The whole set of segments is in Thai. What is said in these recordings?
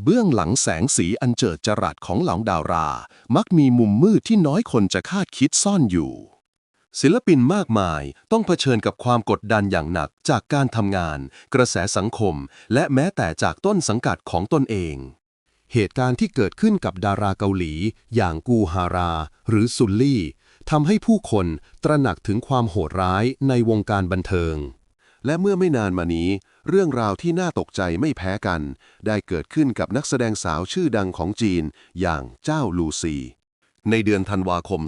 เบื้องหลังแสงสีอันเจิดจรัสของเหล่าดารา มักมีมุมมืดที่น้อยคนจะคาดคิดซ่อนอยู่ ศิลปินมากมายต้องเผชิญกับความกดดันอย่างหนักจากการทำงาน กระแสสังคม และแม้แต่จากต้นสังกัดของตนเอง เหตุการณ์ที่เกิดขึ้นกับดาราเกาหลี อย่างกูฮารา หรือซุลลี่ทำให้ผู้คนตระหนักถึงความโหดร้ายในวงการบันเทิง และเมื่อไม่นานมานี้ เรื่องราวที่น่าตกใจไม่แพ้กัน ได้เกิดขึ้นกับนักแสดงสาวชื่อดังของจีน อย่างเจ้าลูซี ในเดือนธันวาคม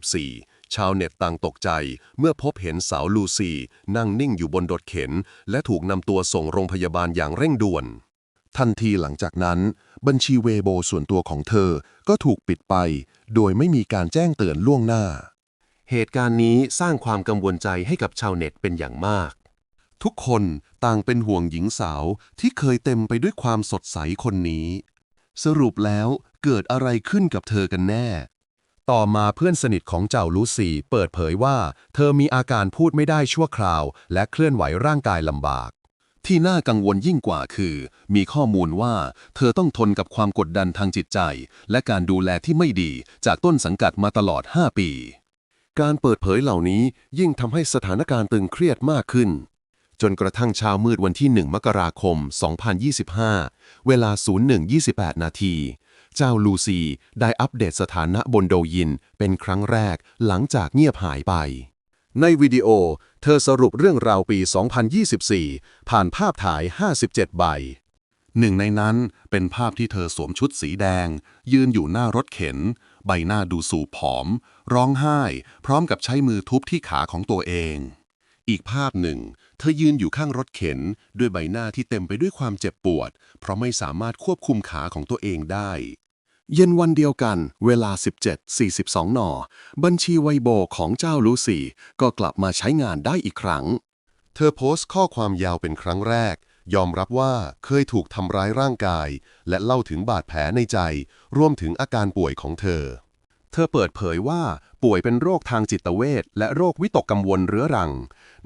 2024 ชาวเน็ตต่างตกใจ เมื่อพบเห็นสาวลูซี นั่งนิ่งอยู่บนรถเข็น และถูกนำตัวส่งโรงพยาบาลอย่างเร่งด่วน ทันทีหลังจากนั้น บัญชีเวโบส่วนตัวของเธอก็ถูกปิดไป โดยไม่มีการแจ้งเตือนล่วงหน้า เหตุการณ์นี้สร้างความกังวลใจให้กับชาวเน็ตเป็นอย่างมาก ทุกคนต่างเป็นห่วงหญิงสาวที่เคยเต็มไปด้วยความสดใสคนนี้ สรุปแล้วเกิดอะไรขึ้นกับเธอกันแน่ ต่อมาเพื่อนสนิทของเจ้าลูซี่เปิดเผยว่า เธอมีอาการพูดไม่ได้ชั่วคราว และเคลื่อนไหวร่างกายลำบาก ที่น่ากังวลยิ่งกว่าคือ มีข้อมูลว่า เธอต้องทนกับความกดดันทางจิตใจ และการดูแลที่ไม่ดีจากต้นสังกัดมาตลอด 5 ปี การเปิดเผยเหล่านี้ยิ่งทำให้สถานการณ์ตึงเครียดมากขึ้น จนกระทั่งเช้ามืดวันที่ 1 มกราคม 2025 เวลา 01:28 นาที เจ้าลูซีได้อัปเดตสถานะบนโดยินเป็นครั้งแรกหลังจากเงียบหายไป ในวิดีโอ เธอสรุปเรื่องราวปี 2024 ผ่านภาพถ่าย 57 ใบ หนึ่งในนั้นเป็นภาพที่เธอสวมชุดสีแดง ยืนอยู่หน้ารถเข็น ใบหน้าดูสูบผอม ร้องไห้ พร้อมกับใช้มือทุบที่ขาของตัวเอง อีกภาพหนึ่ง เธอยืนอยู่ข้างรถเข็น ด้วยใบหน้าที่เต็มไปด้วยความเจ็บปวด เพราะไม่สามารถควบคุมขาของตัวเองได้ เย็นวันเดียวกัน เวลา 17.42นบัญชีไวโบของเจ้าลูซี่ก็กลับมาใช้งานได้อีกครั้ง เธอโพสต์ข้อความยาวเป็นครั้งแรก ยอมรับว่าเคยถูกทำร้ายร่างกาย และเล่าถึงบาดแผลในใจ รวมถึงอาการป่วยของเธอ ธอเปิดเผยว่าป่วยเป็นโรคทางจิตเวชและโรควิตกกังวลเรื้อรัง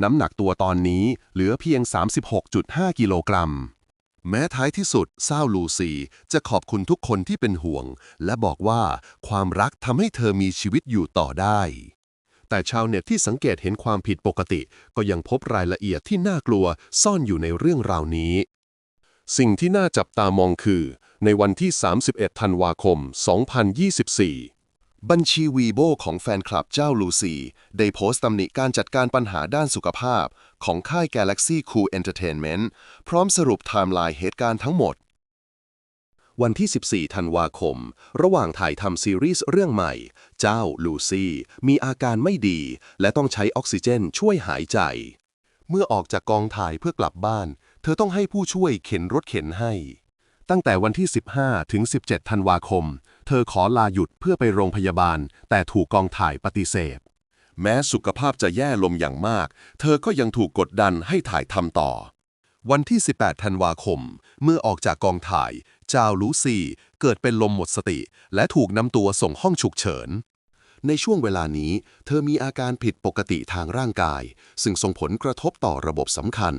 น้ำหนักตัวตอนนี้เหลือเพียง 36.5 กิโลกรัม แม้ท้ายที่สุดเศร้าลูซีจะขอบคุณทุกคนที่เป็นห่วง และบอกว่าความรักทำให้เธอมีชีวิตอยู่ต่อได้ แต่ชาวเน็ตที่สังเกตเห็นความผิดปกติ ก็ยังพบรายละเอียดที่น่ากลัวซ่อนอยู่ในเรื่องราวนี้ สิ่งที่น่าจับตามองคือ ในวันที่ 31 ธันวาคม 2024 บัญชีวีโบของแฟนคลับเจ้าลูซี ได้โพสต์ตำหนิการจัดการปัญหาด้านสุขภาพ ของค่าย Galaxy Cool Entertainment พร้อมสรุปไทม์ไลน์เหตุการณ์ทั้งหมด วันที่ 14 ธันวาคม ระหว่างถ่ายทำซีรีส์เรื่องใหม่ เจ้าลูซี่ มีอาการไม่ดี และต้องใช้ออกซิเจนช่วยหายใจ เมื่อออกจากกองถ่ายเพื่อกลับบ้าน เธอต้องให้ผู้ช่วยเข็นรถเข็นให้ ตั้งแต่วันที่ 15 ถึง 17 ธันวาคม เธอขอลาหยุดเพื่อไปโรงพยาบาล แต่ถูกกองถ่ายปฏิเสธ แม้สุขภาพจะแย่ลงอย่างมาก เธอก็ยังถูกกดดันให้ถ่ายทำต่อ วันที่ 18 ธันวาคม เมื่อออกจากกองถ่าย จาวลูซี่เกิดเป็นลมหมดสติ และถูกนำตัวส่งห้องฉุกเฉินในช่วงเวลานี้ เธอมีอาการผิดปกติทางร่างกาย ซึ่งส่งผลกระทบต่อระบบสำคัญ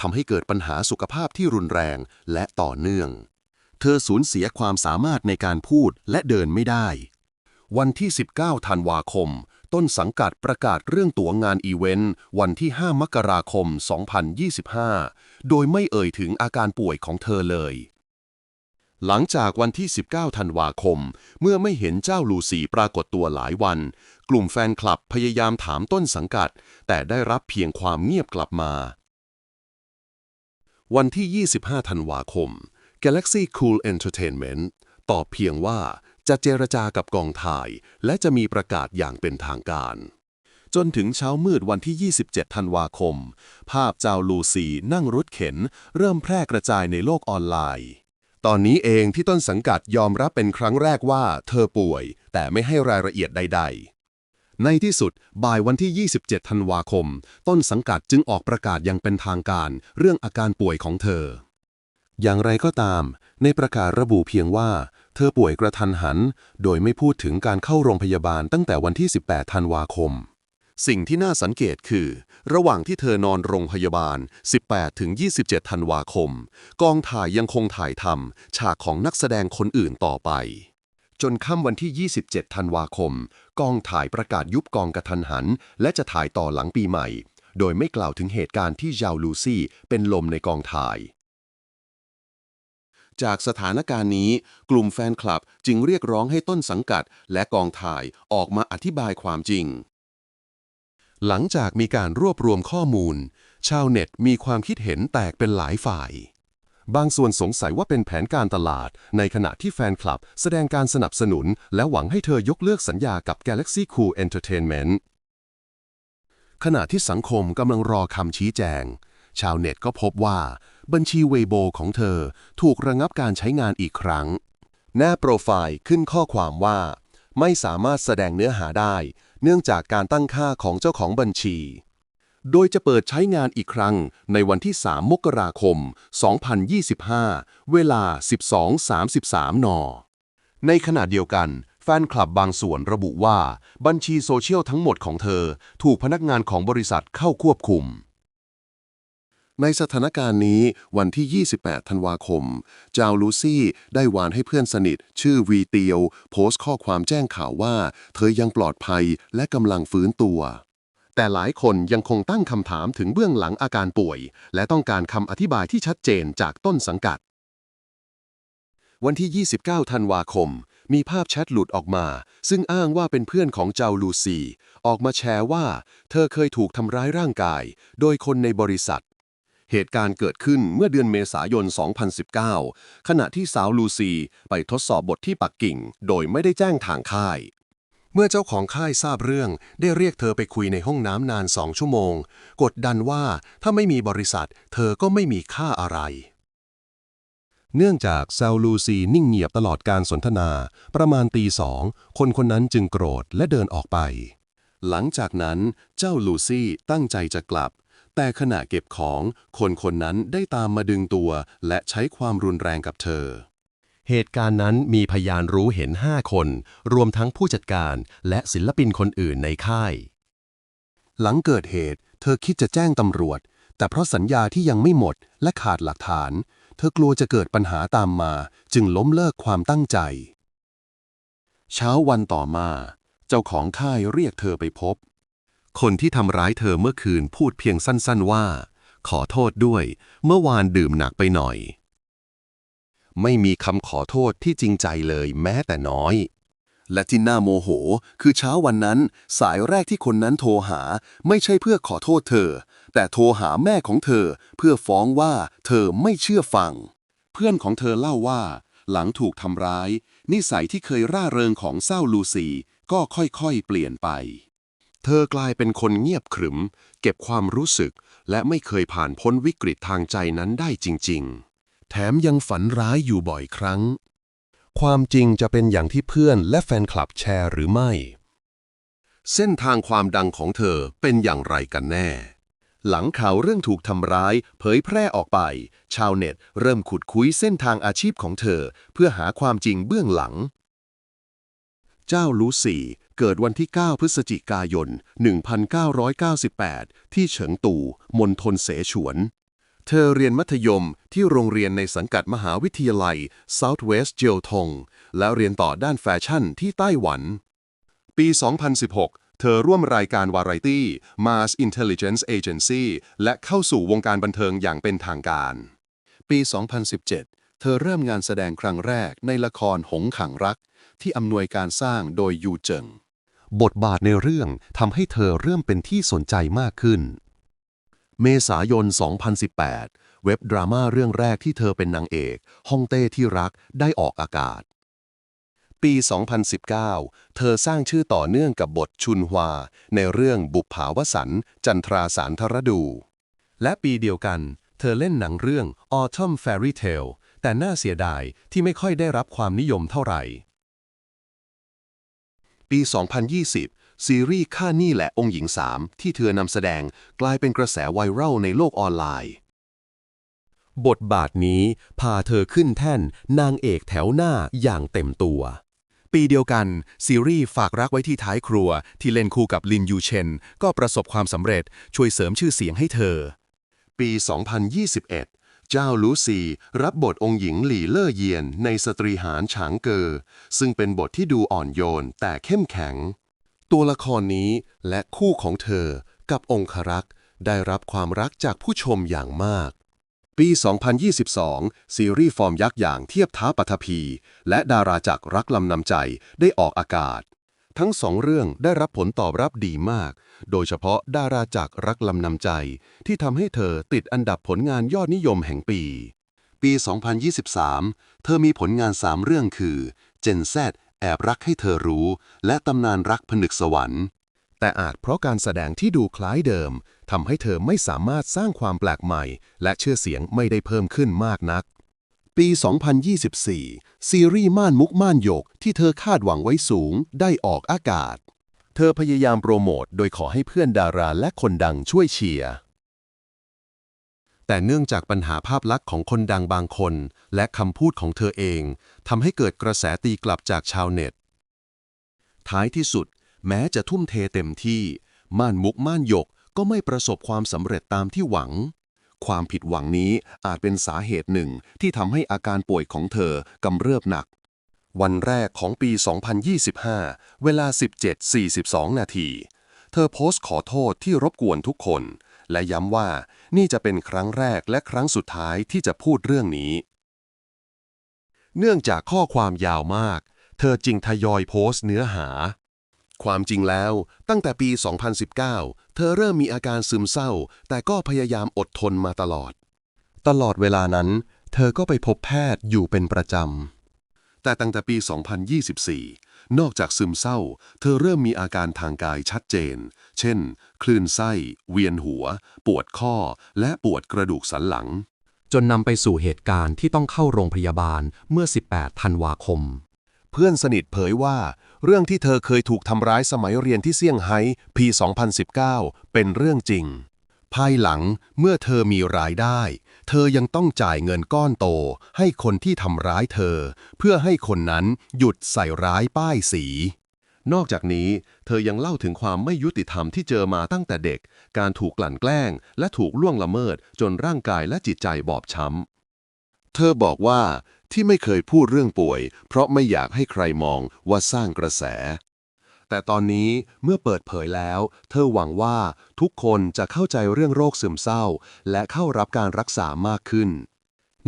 ทำให้เกิดปัญหาสุขภาพที่รุนแรงและต่อเนื่อง ธอสูญเสียความสามารถในการพูดและเดินไม่ได้ วันที่ 19 ธันวาคม ต้นสังกัดประกาศเรื่องตั๋วงานอีเวนต์ วันที่ 5 มกราคม 2025 โดยไม่เอ่ยถึงอาการป่วยของเธอเลย หลังจากวันที่ 19 ธันวาคม เมื่อไม่เห็นเจ้าลูซีปรากฏตัวหลายวัน กลุ่มแฟนคลับพยายามถามต้นสังกัด แต่ได้รับเพียงความเงียบกลับมา วันที่ 25 ธันวาคม Galaxy Cool Entertainment ตอบเพียงว่าจะเจรจากับกองถ่าย และจะมีประกาศอย่างเป็นทางการ จนถึงเช้ามืดวันที่ 27 ธันวาคม ภาพเจ้าลูซีนั่งรถเข็น เริ่มแพร่กระจายในโลกออนไลน์ ตอนนี้เองที่ต้นสังกัดยอมรับเป็นครั้งแรกว่าเธอป่วย แต่ไม่ให้รายละเอียดใด ๆในที่สุด บ่ายวันที่ 27 ธันวาคม ต้นสังกัดจึงออกประกาศอย่างเป็นทางการ เรื่องอาการป่วยของเธอ อย่างไรก็ตาม ในประกาศระบุเพียงว่า เธอป่วยกระทันหัน โดยไม่พูดถึงการเข้าโรงพยาบาลตั้งแต่วันที่ 18 ธันวาคม สิ่งที่น่าสังเกตคือ ระหว่างที่เธอนอนโรงพยาบาล 18 ถึง 27 ธันวาคม กองถ่ายยังคงถ่ายทำฉากของนักแสดงคนอื่นต่อไป จนค่ำวันที่ 27 ธันวาคม กองถ่ายประกาศยุบกองกระทันหัน และจะถ่ายต่อหลังปีใหม่ โดยไม่กล่าวถึงเหตุการณ์ที่ยาวลูซี่เป็นลมในกองถ่าย จากสถานการณ์นี้ กลุ่มแฟนคลับจึงเรียกร้องให้ต้นสังกัด และกองถ่ายออกมาอธิบายความจริง หลังจากมีการรวบรวมข้อมูล ชาวเน็ตมีความคิดเห็นแตกเป็นหลายฝ่าย บางส่วนสงสัยว่าเป็นแผนการตลาด ในขณะที่แฟนคลับ แสดงการสนับสนุน และหวังให้เธอยกเลิกสัญญากับ Galaxy Cool Entertainment ขณะที่สังคมกำลังรอคำชี้แจง ชาวเน็ตก็พบว่า บัญชีเวโบของเธอถูกระงับการใช้งานอีกครั้ง หน้าโปรไฟล์ขึ้นข้อความว่า ไม่สามารถแสดงเนื้อหาได้ เนื่องจากการตั้งค่าของเจ้าของบัญชี โดยจะเปิดใช้งานอีกครั้งในวันที่ 3 มกราคม 2025 เวลา 12.33 น ในขณะเดียวกันแฟนคลับบางส่วนระบุว่า บัญชีโซเชียลทั้งหมดของเธอ ถูกพนักงานของบริษัทเข้าควบคุม ในสถานการณ์นี้วันที่ 28 ธันวาคม จาวลูซี่ได้วานให้เพื่อนสนิท ชื่อวีเตียว โพสต์ข้อความแจ้งข่าวว่า เธอยังปลอดภัยและกำลังฟื้นตัว แต่หลายคนยังคงตั้งคำถามถึงเบื้องหลังอาการป่วย และต้องการคำอธิบายที่ชัดเจนจากต้นสังกัด วันที่ 29 ธันวาคม มีภาพแชทหลุดออกมา ซึ่งอ้างว่าเป็นเพื่อนของเจ้าลูซีออกมาแชร์ว่า เธอเคยถูกทำร้ายร่างกาย โดยคนในบริษัท เหตุการณ์เกิดขึ้นเมื่อเดือนเมษายน 2019 ขณะที่สาวลูซีไปทดสอบบทที่ปักกิ่ง โดยไม่ได้แจ้งทางค่าย เมื่อเจ้าของค่ายทราบเรื่อง ได้เรียกเธอไปคุยในห้องน้ำนานสองชั่วโมง กดดันว่าถ้าไม่มีบริษัท เธอก็ไม่มีค่าอะไร เนื่องจากซาลูซีนิ่งเงียบตลอดการสนทนา ประมาณตีสองคนคนนั้นจึงโกรธและเดินออกไปหลังจากนั้นเจ้าลูซี่ตั้งใจจะกลับ แต่ขณะเก็บของ คนคนนั้นได้ตามมาดึงตัว และใช้ความรุนแรงกับเธอ เหตุการณ์นั้นมีพยานรู้เห็นห้าคน รวมทั้งผู้จัดการและศิลปินคนอื่นในค่าย หลังเกิดเหตุ เธอคิดจะแจ้งตำรวจ แต่เพราะสัญญาที่ยังไม่หมดและขาดหลักฐาน เธอกลัวจะเกิดปัญหาตามมา จึงล้มเลิกความตั้งใจ เช้าวันต่อมา เจ้าของค่ายเรียกเธอไปพบ คนที่ทำร้ายเธอเมื่อคืนพูดเพียงสั้นๆว่า ขอโทษด้วย เมื่อวานดื่มหนักไปหน่อย ไม่มีคำขอโทษที่จริงใจเลยแม้แต่น้อย และที่น่าโมโห คือเช้าวันนั้น สายแรกที่คนนั้นโทรหา ไม่ใช่เพื่อขอโทษเธอ แต่โทรหาแม่ของเธอ เพื่อฟ้องว่าเธอไม่เชื่อฟัง เพื่อนของเธอเล่าว่า หลังถูกทำร้าย นิสัยที่เคยร่าเริงของเศร้าลูซีก็ค่อยๆเปลี่ยนไป เธอกลายเป็นคนเงียบขรึม เก็บความรู้สึก และไม่เคยผ่านพ้นวิกฤตทางใจนั้นได้จริง ๆ แถมยังฝันร้ายอยู่บ่อยครั้ง ความจริงจะเป็นอย่างที่เพื่อนและแฟนคลับแชร์หรือไม่ เส้นทางความดังของเธอเป็นอย่างไรกันแน่ หลังข่าวเรื่องถูกทำร้าย เผยแพร่ออกไป ชาวเน็ตเริ่มขุดคุยเส้นทางอาชีพของเธอ เพื่อหาความจริงเบื้องหลัง เจ้าลูซี่ เกิดวันที่ 9 พฤศจิกายน 1998 ที่เฉิงตูมณฑลเสฉวน เธอเรียนมัธยมที่โรงเรียนในสังกัดมหาวิทยาลัย Southwest j e o t o n g และเรียนต่อด้านแฟชั่นที่ไต้หวัน ปี 2016เธอร่วมรายการวาไรตี้ Mars Intelligence Agency และเข้าสู่วงการบันเทิงอย่างเป็นทางการ ปี 2017 เธอเริ่มงานแสดงครั้งแรกในละครหงขังรัก ที่อำนวยการสร้างโดยยูเจิง บทบาทในเรื่องทำให้เธอเริ่มเป็นที่สนใจมากขึ้น เมษายน 2018 เว็บดราม่าเรื่องแรกที่เธอเป็นนางเอกฮ่องเต้ที่รักได้ออกอากาศ ปี 2019 เธอสร้างชื่อต่อเนื่องกับบทชุนฮวา ในเรื่องบุปผาวสันจันทราสารทรดู และปีเดียวกัน เธอเล่นหนังเรื่อง Autumn Fairy Tale แต่น่าเสียดายที่ไม่ค่อยได้รับความนิยมเท่าไหร่ ปี 2020 ซีรีส์ค่าหนี้แหละองค์หญิงสามที่เธอนำแสดงกลายเป็นกระแสไวรัลในโลกออนไลน์ บทบาทนี้พาเธอขึ้นแท่นนางเอกแถวหน้าอย่างเต็มตัว ปีเดียวกัน ซีรีส์ฝากรักไว้ที่ท้ายครัว ที่เล่นคู่กับลินยูเชน ก็ประสบความสำเร็จช่วยเสริมชื่อเสียงให้เธอ ปี 2021 เจ้าลูซีรับบทองค์หญิงหลี่เล่อเยียนในสตรีหารฉางเกอ ซึ่งเป็นบทที่ดูอ่อนโยนแต่เข้มแข็ง ตัวละครนี้และคู่ของเธอกับองครักษ์ได้รับความรักจากผู้ชมอย่างมาก ปี 2022 ซีรีส์ฟอร์มยักษ์อย่างเทียบท้าปัทภี และดาราจากรักลำนำใจได้ออกอากาศ ทั้งสองเรื่องได้รับผลตอบรับดีมาก โดยเฉพาะดาราจากรักลำนำใจ ที่ทำให้เธอติดอันดับผลงานยอดนิยมแห่งปี ปี 2023 เธอมีผลงาน 3 เรื่องคือ Gen Z แอบรักให้เธอรู้ และตำนานรักผนึกสวรรค์ แต่อาจเพราะการแสดงที่ดูคล้ายเดิมทำให้เธอไม่สามารถสร้างความแปลกใหม่ และเชื่อเสียงไม่ได้เพิ่มขึ้นมากนัก ปี 2024 ซีรีส์ม่านมุกม่านโยกที่เธอคาดหวังไว้สูงได้ออกอากาศ เธอพยายามโปรโมทโดยขอให้เพื่อนดาราและคนดังช่วยเชียร์ แต่เนื่องจากปัญหาภาพลักษณ์ของคนดังบางคน และคำพูดของเธอเองทำให้เกิดกระแสตีกลับจากชาวเน็ต ท้ายที่สุด แม้จะทุ่มเทเต็มที่ ม่านมุกม่านหยกก็ไม่ประสบความสำเร็จตามที่หวัง ความผิดหวังนี้อาจเป็นสาเหตุหนึ่งที่ทำให้อาการป่วยของเธอกำเริบหนัก วันแรกของปี 2025 เวลา 17.42 นาที เธอโพสต์ขอโทษที่รบกวนทุกคน และย้ำว่านี่จะเป็นครั้งแรกและครั้งสุดท้ายที่จะพูดเรื่องนี้ เนื่องจากข้อความยาวมาก เธอจึงทยอยโพสต์เนื้อหา ความจริงแล้ว ตั้งแต่ปี 2019 เธอเริ่มมีอาการซึมเศร้า แต่ก็พยายามอดทนมาตลอด ตลอดเวลานั้น เธอก็ไปพบแพทย์อยู่เป็นประจำ แต่ตั้งแต่ปี 2024 นอกจากซึมเศร้า เธอเริ่มมีอาการทางกายชัดเจน เช่น คลื่นไส้ เวียนหัว ปวดข้อ และปวดกระดูกสันหลัง จนนำไปสู่เหตุการณ์ที่ต้องเข้าโรงพยาบาลเมื่อ 18 ธันวาคม เพื่อนสนิทเผยว่า เรื่องที่เธอเคยถูกทำร้ายสมัยเรียนที่เซี่ยงไฮ้ปี 2019 เป็นเรื่องจริง ภายหลังเมื่อเธอมีรายได้ เธอยังต้องจ่ายเงินก้อนโต ให้คนที่ทำร้ายเธอ เพื่อให้คนนั้นหยุดใส่ร้ายป้ายสี นอกจากนี้ เธอยังเล่าถึงความไม่ยุติธรรมที่เจอมาตั้งแต่เด็ก การถูกกลั่นแกล้ง และถูกล่วงละเมิดจนร่างกายและจิตใจบอบช้ำเธอบอกว่า ที่ไม่เคยพูดเรื่องป่วย เพราะไม่อยากให้ใครมองว่าสร้างกระแส แต่ตอนนี้เมื่อเปิดเผยแล้ว เธอหวังว่าทุกคนจะเข้าใจเรื่องโรคซึมเศร้า และเข้ารับการรักษามากขึ้น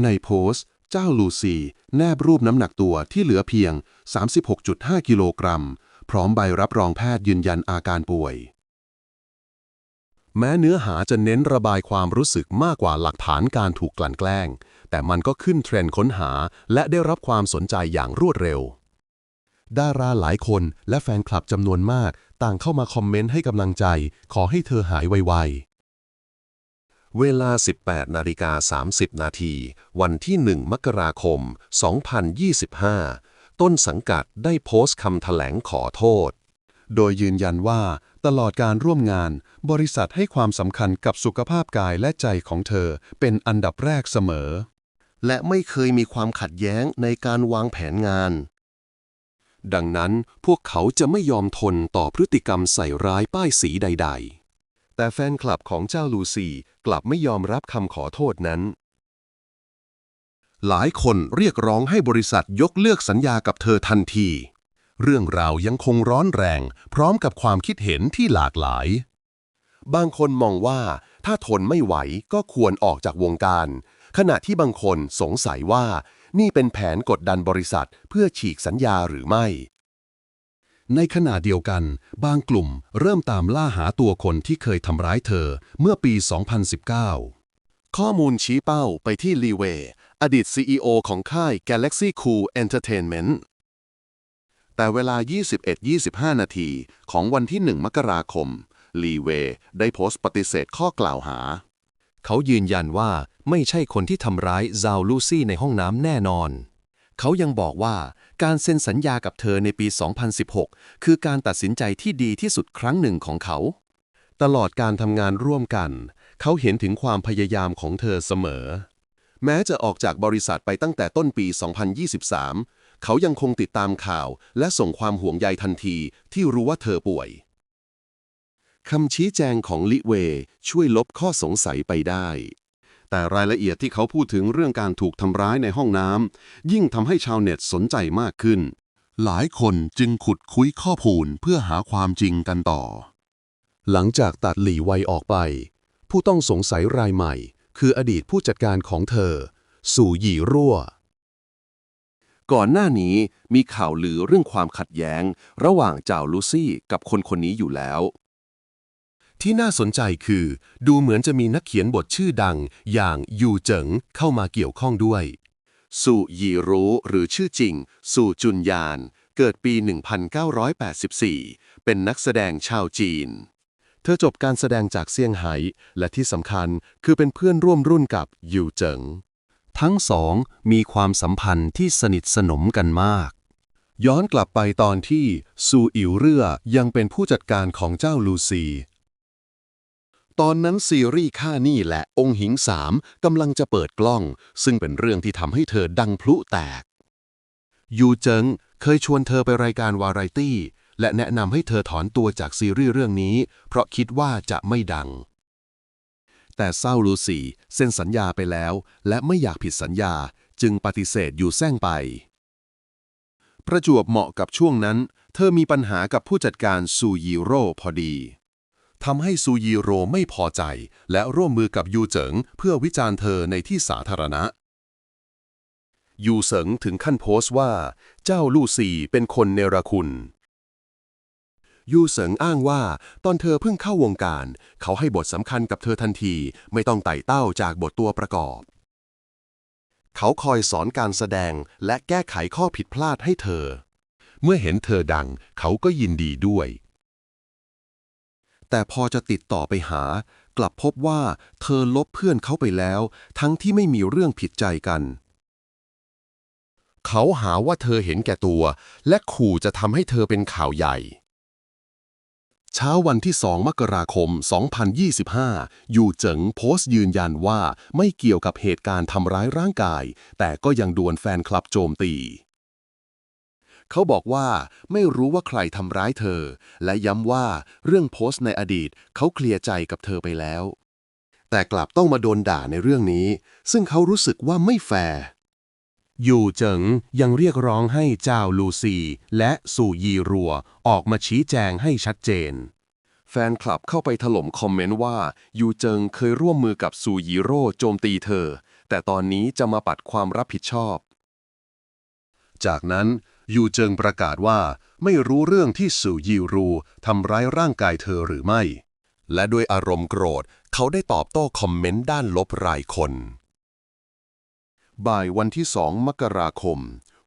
ในโพสต์ เจ้าลูซีแนบรูปน้ำหนักตัวที่เหลือเพียง 36.5 กิโลกรัม พร้อมใบรับรองแพทย์ยืนยันอาการป่วยแม้เนื้อหาจะเน้นระบายความรู้สึกมากกว่าหลักฐานการถูกกลั่นแกล้ง แต่มันก็ขึ้นเทรนด์ค้นหา และได้รับความสนใจอย่างรวดเร็ว ดาราหลายคนและแฟนคลับจำนวนมาก ต่างเข้ามาคอมเมนต์ให้กำลังใจ ขอให้เธอหายไวๆ เวลา 18นาฬิกา30 นาที วันที่ 1 มกราคม 2025 ต้นสังกัดได้โพสต์คำแถลงขอโทษ โดยยืนยันว่าตลอดการร่วมงาน บริษัทให้ความสำคัญกับสุขภาพกายและใจของเธอเป็นอันดับแรกเสมอ และไม่เคยมีความขัดแย้งในการวางแผนงาน ดังนั้นพวกเขาจะไม่ยอมทนต่อพฤติกรรมใส่ร้ายป้ายสีใด ๆ แต่แฟนคลับของเจ้าลูซี่กลับไม่ยอมรับคำขอโทษนั้น หลายคนเรียกร้องให้บริษัทยกเลิกสัญญากับเธอทันที เรื่องราวยังคงร้อนแรง พร้อมกับความคิดเห็นที่หลากหลาย บางคนมองว่าถ้าทนไม่ไหวก็ควรออกจากวงการ ขณะที่บางคนสงสัยว่านี่เป็นแผนกดดันบริษัทเพื่อฉีกสัญญาหรือไม่ ในขณะเดียวกัน บางกลุ่มเริ่มตามล่าหาตัวคนที่เคยทำร้ายเธอเมื่อปี 2019 ข้อมูลชี้เป้าไปที่ลีเวอดีต CEO ของค่าย Galaxy Cool Entertainment แต่เวลา 21-25 นาทีของวันที่ 1 มกราคม ลีเวได้โพสต์ปฏิเสธข้อกล่าวหา เขายืนยันว่า ไม่ใช่คนที่ทำร้ายซาวลูซี่ในห้องน้ำแน่นอน เขายังบอกว่าการเซ็นสัญญากับเธอในปี 2016 คือการตัดสินใจที่ดีที่สุดครั้งหนึ่งของเขา ตลอดการทำงานร่วมกัน เขาเห็นถึงความพยายามของเธอเสมอ แม้จะออกจากบริษัทไปตั้งแต่ต้นปี 2023 เขายังคงติดตามข่าวและส่งความห่วงใยทันทีที่รู้ว่าเธอป่วยคำชี้แจงของลิเวช่วยลบข้อสงสัยไปได้ แต่รายละเอียดที่เขาพูดถึงเรื่องการถูกทำร้ายในห้องน้ำยิ่งทำให้ชาวเน็ตสนใจมากขึ้น หลายคนจึงขุดคุยข้อมูลเพื่อหาความจริงกันต่อ หลังจากตัดหลี่ไวออกไป ผู้ต้องสงสัยรายใหม่ คืออดีตผู้จัดการของเธอ สู่หยี่รั่ว ก่อนหน้านี้มีข่าวลือเรื่องความขัดแย้ง ระหว่างเจ้าลูซี่กับคนคนนี้อยู่แล้ว ที่น่าสนใจคือ ดูเหมือนจะมีนักเขียนบทชื่อดัง อย่างยูเจิงเข้ามาเกี่ยวข้องด้วยสุยีรู้หรือชื่อจริงสุจุนยาน เกิดปี 1984 เป็นนักแสดงชาวจีน เธอจบการแสดงจากเซี่ยงไฮ้และที่สำคัญคือเป็นเพื่อนร่วมรุ่นกับยูเจิงทั้งสองมีความสัมพันธ์ที่สนิทสนมกันมาก ย้อนกลับไปตอนที่ซูอิ๋วเรื่อยังเป็นผู้จัดการของเจ้าลูซี ตอนนั้นซีรีส์ค่านี่และองค์หิงสามกำลังจะเปิดกล้อง ซึ่งเป็นเรื่องที่ทำให้เธอดังพลุแตก ยูเจิงเคยชวนเธอไปรายการวาไรตี้ และแนะนำให้เธอถอนตัวจากซีรีส์เรื่องนี้ เพราะคิดว่าจะไม่ดัง แต่เศร้าลูซี่เซ็นสัญญาไปแล้ว และไม่อยากผิดสัญญาจึงปฏิเสธอยู่แซงไป ประจวบเหมาะกับช่วงนั้น เธอมีปัญหากับผู้จัดการซูยีโร่พอดี ทำให้ซูยีโรไม่พอใจ และร่วมมือกับยูเจิงเพื่อวิจารณ์เธอในที่สาธารณะ ยูเสิงถึงขั้นโพสต์ว่า เจ้าลู่ซีเป็นคนเนรคุณ ยูเสิงอ้างว่า ตอนเธอเพิ่งเข้าวงการ เขาให้บทสำคัญกับเธอทันที ไม่ต้องไต่เต้าจากบทตัวประกอบ เขาคอยสอนการแสดงและแก้ไขข้อผิดพลาดให้เธอ เมื่อเห็นเธอดัง เขาก็ยินดีด้วย แต่พอจะติดต่อไปหา กลับพบว่าเธอลบเพื่อนเขาไปแล้ว ทั้งที่ไม่มีเรื่องผิดใจกัน เขาหาว่าเธอเห็นแก่ตัว และขู่จะทำให้เธอเป็นข่าวใหญ่ เช้าวันที่ 2 มกราคม 2025ยูเจิงโพสต์ยืนยันว่าไม่เกี่ยวกับเหตุการณ์ทำร้ายร่างกาย แต่ก็ยังดวลแฟนคลับโจมตี เขาบอกว่าไม่รู้ว่าใครทำร้ายเธอ และย้ำว่าเรื่องโพสต์ในอดีตเขาเคลียร์ใจกับเธอไปแล้ว แต่กลับต้องมาโดนด่าในเรื่องนี้ ซึ่งเขารู้สึกว่าไม่แฟร์ยูเจิงยังเรียกร้องให้เจ้าลูซีและสู่ยีรัวออกมาชี้แจงให้ชัดเจน แฟนคลับเข้าไปถล่มคอมเมนต์ว่ายูเจิงเคยร่วมมือกับซูยีโร่โจมตีเธอ แต่ตอนนี้จะมาปัดความรับผิดชอบ จากนั้น ยูเจิงประกาศว่าไม่รู้เรื่องที่สู่ยีรูทำร้ายร่างกายเธอหรือไม่ และด้วยอารมณ์โกรธ เขาได้ตอบโต้คอมเมนต์ด้านลบรายคน บ่ายวันที่2มกราคม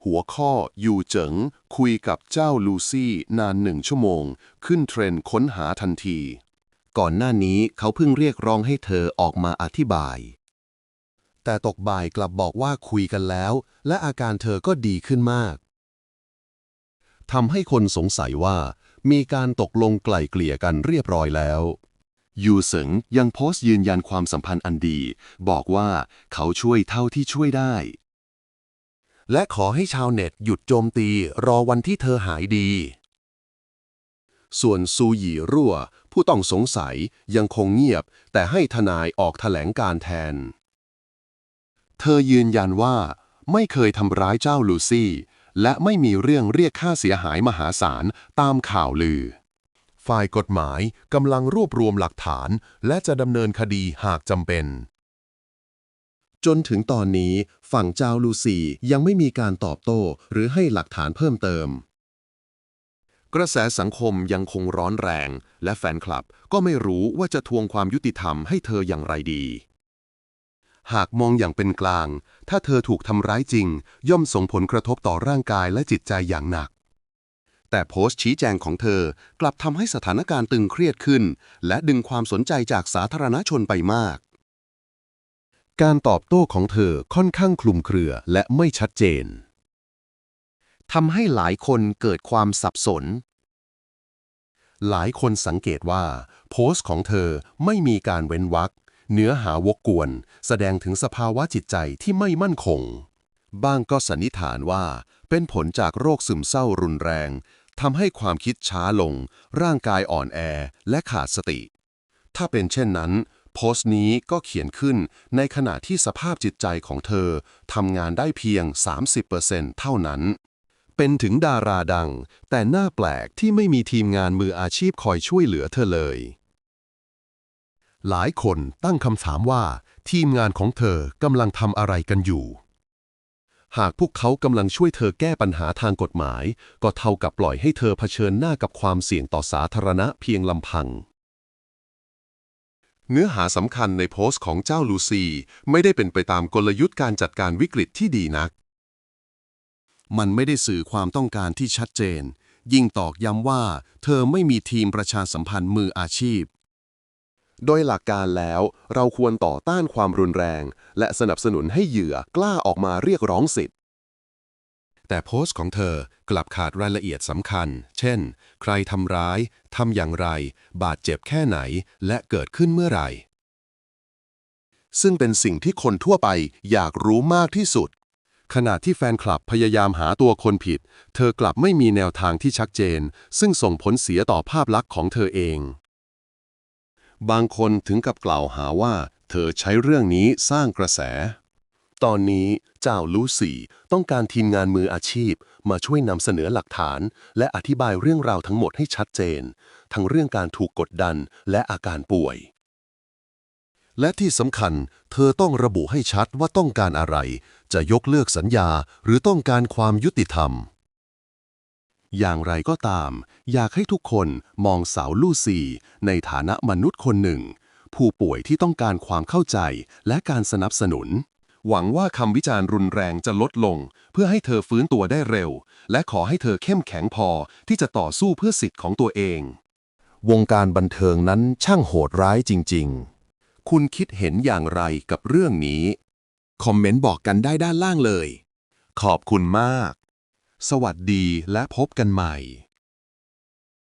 หัวข้อยูเจิงคุยกับเจ้าลูซี่นานหนึ่งชั่วโมง ขึ้นเทรนด์ค้นหาทันที ก่อนหน้านี้เขาเพิ่งเรียกร้องให้เธอออกมาอธิบาย แต่ตกบ่ายกลับบอกว่าคุยกันแล้ว และอาการเธอก็ดีขึ้นมาก ทำให้คนสงสัยว่า มีการตกลงไกล่เกลี่ยกันเรียบร้อยแล้วยูเสิงยังโพสต์ยืนยันความสัมพันธ์อันดี บอกว่าเขาช่วยเท่าที่ช่วยได้ และขอให้ชาวเน็ตหยุดโจมตีรอวันที่เธอหายดี ส่วนซูหยีรั่ว ผู้ต้องสงสัยยังคงเงียบ แต่ให้ทนายออกแถลงการแทน เธอยืนยันว่า ไม่เคยทำร้ายเจ้าลูซี่ และไม่มีเรื่องเรียกค่าเสียหายมหาศาลตามข่าวลือ ฝ่ายกฎหมายกำลังรวบรวมหลักฐาน และจะดำเนินคดีหากจำเป็น จนถึงตอนนี้ ฝั่งเจ้าลูซี่ยังไม่มีการตอบโต้ หรือให้หลักฐานเพิ่มเติม กระแสสังคมยังคงร้อนแรง และแฟนคลับก็ไม่รู้ว่าจะทวงความยุติธรรมให้เธออย่างไรดี หากมองอย่างเป็นกลาง ถ้าเธอถูกทำร้ายจริง ย่อมส่งผลกระทบต่อร่างกายและจิตใจอย่างหนัก แต่โพสต์ชี้แจงของเธอกลับทำให้สถานการณ์ตึงเครียดขึ้น และดึงความสนใจจากสาธารณชนไปมาก การตอบโต้ของเธอค่อนข้างคลุมเครือและไม่ชัดเจนทำให้หลายคนเกิดความสับสน หลายคนสังเกตว่า โพสต์ของเธอไม่มีการเว้นวรรค เนื้อหาวกกวน แสดงถึงสภาวะจิตใจที่ไม่มั่นคง บ้างก็สันนิษฐานว่า เป็นผลจากโรคซึมเศร้ารุนแรงทำให้ความคิดช้าลง ร่างกายอ่อนแอและขาดสติ ถ้าเป็นเช่นนั้น โพสต์นี้ก็เขียนขึ้นในขณะที่สภาพจิตใจของเธอทำงานได้เพียง 30%เท่านั้น เป็นถึงดาราดัง แต่น่าแปลกที่ไม่มีทีมงานมืออาชีพคอยช่วยเหลือเธอเลย หลายคนตั้งคำถามว่า ทีมงานของเธอกำลังทำอะไรกันอยู่ หากพวกเขากำลังช่วยเธอแก้ปัญหาทางกฎหมาย ก็เท่ากับปล่อยให้เธอเผชิญหน้ากับความเสี่ยงต่อสาธารณะเพียงลำพัง เนื้อหาสำคัญในโพสต์ของเจ้าลูซีไม่ได้เป็นไปตามกลยุทธ์การจัดการวิกฤตที่ดีนัก มันไม่ได้สื่อความต้องการที่ชัดเจน ยิ่งตอกย้ำว่า เธอไม่มีทีมประชาสัมพันธ์มืออาชีพ โดยหลักการแล้ว เราควรต่อต้านความรุนแรง และสนับสนุนให้เหยื่อกล้าออกมาเรียกร้องสิทธิ์ แต่โพสต์ของเธอกลับขาดรายละเอียดสำคัญ เช่น ใครทำร้ายทำอย่างไร บาดเจ็บแค่ไหน และเกิดขึ้นเมื่อไหร่ ซึ่งเป็นสิ่งที่คนทั่วไปอยากรู้มากที่สุด ขณะที่แฟนคลับพยายามหาตัวคนผิด เธอกลับไม่มีแนวทางที่ชัดเจน ซึ่งส่งผลเสียต่อภาพลักษณ์ของเธอเอง บางคนถึงกับกล่าวหาว่า เธอใช้เรื่องนี้สร้างกระแส ตอนนี้เจ้าลูซี่ต้องการทีมงานมืออาชีพ มาช่วยนำเสนอหลักฐาน และอธิบายเรื่องราวทั้งหมดให้ชัดเจน ทั้งเรื่องการถูกกดดันและอาการป่วย และที่สำคัญ เธอต้องระบุให้ชัดว่าต้องการอะไร จะยกเลิกสัญญาหรือต้องการความยุติธรรม อย่างไรก็ตาม อยากให้ทุกคนมองสาวลูซี่ในฐานะมนุษย์คนหนึ่ง ผู้ป่วยที่ต้องการความเข้าใจและการสนับสนุน หวังว่าคำวิจารณ์รุนแรงจะลดลง เพื่อให้เธอฟื้นตัวได้เร็ว และขอให้เธอเข้มแข็งพอที่จะต่อสู้เพื่อสิทธิ์ของตัวเอง วงการบันเทิงนั้นช่างโหดร้ายจริง ๆ คุณคิดเห็นอย่างไรกับเรื่องนี้ คอมเมนต์บอกกันได้ด้านล่างเลย ขอบคุณมาก สวัสดีและพบกันใหม่